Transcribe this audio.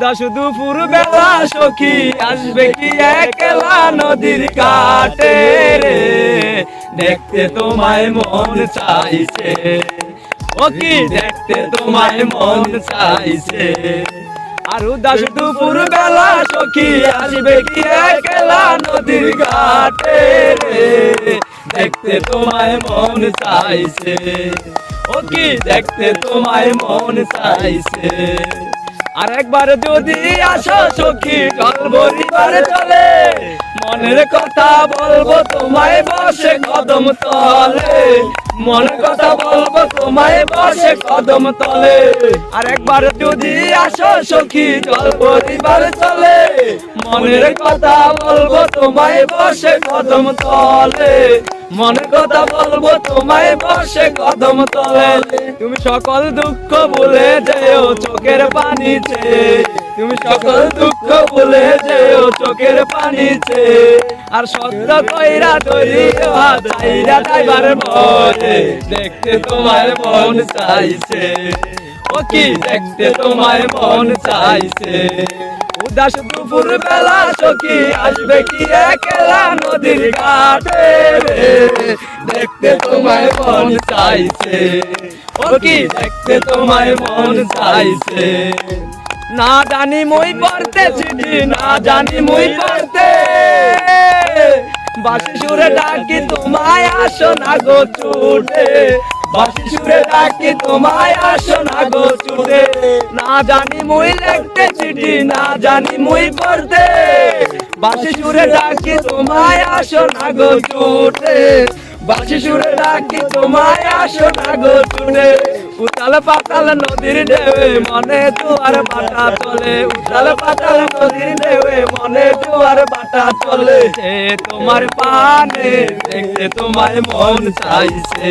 উদাস দুপুর বেলা সখী, আসবে কি একলা নদীর কাটে রে? দেখতে তোমায় মন চাইছে। ও কি দেখতে তোমায় মন চাইছে? আর উদাস দুপুর বেলা সখী, আসবে কি একলা নদীর ঘাটে রে? দেখতে তোমায় মন চাইছে। ও কি দেখতে তোমায় মন চাইছে? আর একবার যদি আসো সখী জল ভরিবার চলে। মনের কথা বলব তোমায় বসে কদম তলে। মনের কথা বলব তোমায় বসে কদম তলে। আর একবার যদি আসো সখী জল ভরিবার চলে। মনের কথা বলব তোমায় বসে কদম তলে। মনের কথা বলব, তোমায় বসে কদম তলে। তুমি সকল দুঃখ ভুলে যেও চোখের পানিতে। তুমি সকল দুঃখ ভুলে যেও চোখের পানিতে। আর সত্য কইরা তৈরি চাইরা যাইবার ভয়ে দেখতে তোমার মন চাইছে। ও কি দেখতে তোমার মন চাইছে? উদাস দুপুর বেলা সখী আসবে কি একলা নদীর ঘাটে দেখতে তোমায় মন চাইছে। ও কি? দেখতে তোমায় মন চাইছে। না জানি মই পড়তে চিঠি, না জানি মই পড়তে বাসি সুরে ডাকি, তোমায় আসো না গো ছুটে। বাসি ডাকি, তোমায় আসো না গো ছুটে না জানি মই লিখতে চিঠি, না জানি মই পড়তে। বাসি সুরে ডাকি, তোমায় আসো না গো ছুটে বাসি সুরে ডাকি, তোমায় আসো না গো ছুটে উতাল পাতাল নদীর ঢেউে মনে দুয়ার বাটা চলে। উতাল পাতাল নদীর ঢেউে মনে দুয়ার বাটা চলে। তোমার পানে দেখতে তোমায় মন চাইছে।